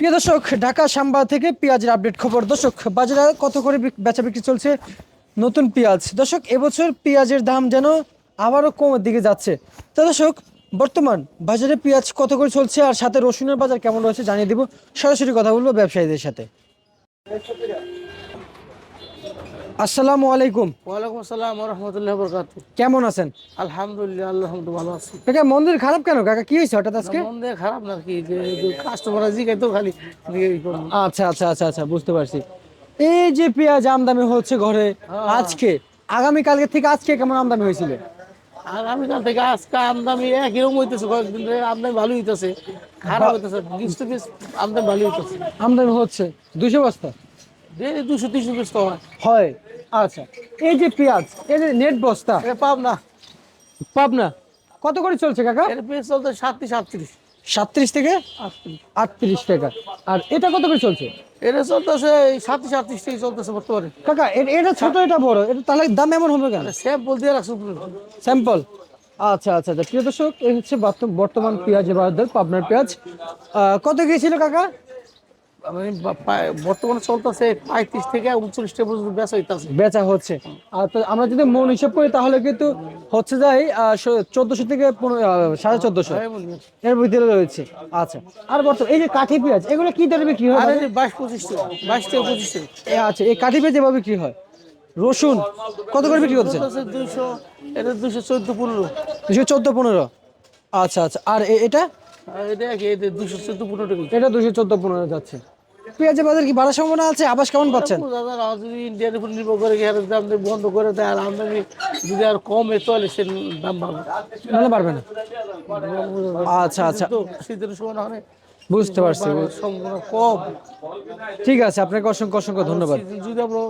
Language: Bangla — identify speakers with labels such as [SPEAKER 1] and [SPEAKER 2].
[SPEAKER 1] প্রিয় দর্শক, ঢাকা সাম্বা থেকে পেঁয়াজের আপডেট খবর। দর্শক, বাজারে কত করে বেচা বিক্রি চলছে? নতুন পেঁয়াজ। দর্শক, এবছর পেঁয়াজের দাম যেন আবারও কমের দিকে যাচ্ছে। তো দর্শক, বর্তমান বাজারে পেঁয়াজ কত করে চলছে আর সাথে রসুনের বাজার কেমন রয়েছে জানিয়ে দিব। সরাসরি কথা বলব ব্যবসায়ীদের সাথে। আসসালামু আলাইকুম।
[SPEAKER 2] ওয়ালাইকুম আসসালাম রহমতুল্লাহ বরকাত
[SPEAKER 1] কেমন আছেন?
[SPEAKER 2] আলহামদুলিল্লাহ আল্লাহ ভালো আছি।
[SPEAKER 1] কাকা মন্দির খারাপ কেন? কাকা কি হয়েছে হঠাৎ আজকে?
[SPEAKER 2] মন দিয়ে খারাপ না কি যে কাস্টমার জিগাই তো খালি
[SPEAKER 1] আচ্ছা আচ্ছা আচ্ছা আচ্ছা বুঝতে পারছি। এই যে পেঁয়াজ আমদানি হচ্ছে ঘরে আজকে আগামী কালকে থেকে আজকে কেমন আমদানি হয়েছিল?
[SPEAKER 2] আগামীকাল থেকে আজকে আমদামি একই রকম হইতেছে কয়েকদিন ধরে আমদানি ভালো হইতেছে খারাপ হইতেছে টু বিশ আমদানি ভালো হইতেছে।
[SPEAKER 1] আমদানি হচ্ছে দুশো বস্তা?
[SPEAKER 2] দুশো তিনশো পিস তো হয়।
[SPEAKER 1] হয়। আচ্ছা এই যে পেঁয়াজ এই যে নেট বস্তা।
[SPEAKER 2] এ পাব
[SPEAKER 1] পাবনা কত করে চলছে কাকা?
[SPEAKER 2] এর পিস চলতে সাতত্রিশ আটত্রিশ।
[SPEAKER 1] সাতত্রিশ থেকে?
[SPEAKER 2] আটত্রিশ।
[SPEAKER 1] টাকা। আর এটা কত করে চলছে?
[SPEAKER 2] এটা চলতেছে সাতত্রিশ আটত্রিশ থেকে চলতেছে বর্তমানে।
[SPEAKER 1] কাকা এটা ছোট এটা বড় এটা তাহলে দাম এমন হবে কেন?
[SPEAKER 2] স্যাম্পল দিয়ে রাখছে
[SPEAKER 1] স্যাম্পল আচ্ছা আচ্ছা আচ্ছা প্রিয় দর্শক এই হচ্ছে বর্তমান পেঁয়াজের বাজার পাবনার পেঁয়াজ। কত গিয়েছিল কাকা?
[SPEAKER 2] মানে বর্তমানে চলতেছে পঁয়ত্রিশ থেকে উনচল্লিশ টাকা পর্যন্ত বেচা হইতেছে।
[SPEAKER 1] বেচা হচ্ছে। আর আমরা যদি মন হিসাব করি তাহলে কিন্তু হচ্ছে যাই চোদ্দশো থেকে সাড়ে চোদ্দশো এর ভিতরে রয়েছে। আচ্ছা। আর বর্তমান এই যে কাঠি পেঁয়াজ এগুলো কি দরে বিক্রি হয়
[SPEAKER 2] বাইশ পঁচিশ বাইশ থেকে পঁচিশ
[SPEAKER 1] আচ্ছা এই কাঠি পেঁয়াজ এভাবে বিক্রি হয়? রসুন কত করে বিক্রি করছে
[SPEAKER 2] চলতেছে দুইশো এটা দুইশো চোদ্দ পনেরো।
[SPEAKER 1] দুশো চোদ্দ পনেরো। আচ্ছা আচ্ছা। আর এটা?
[SPEAKER 2] এটা
[SPEAKER 1] দুশো চোদ্দ পনেরো যাচ্ছে। পেঁয়াজের বাজার কি বাড়ার সম্ভাবনা আছে? আবাস কেমন পাচ্ছেন?
[SPEAKER 2] দাদা যদি ইন্ডিয়ার উপর নির্ভর করে দাম বন্ধ করে দেয় আর আমদানি যদি আর কমে চলে সে দাম বাড়বে।
[SPEAKER 1] নাহলে না। আচ্ছা আচ্ছা।
[SPEAKER 2] শীতের সময় না
[SPEAKER 1] বুঝতে পারছি।
[SPEAKER 2] সম্ভাবনা কম।
[SPEAKER 1] ঠিক আছে আপনাকে অসংখ্য অসংখ্য ধন্যবাদ।
[SPEAKER 2] যদি আমরা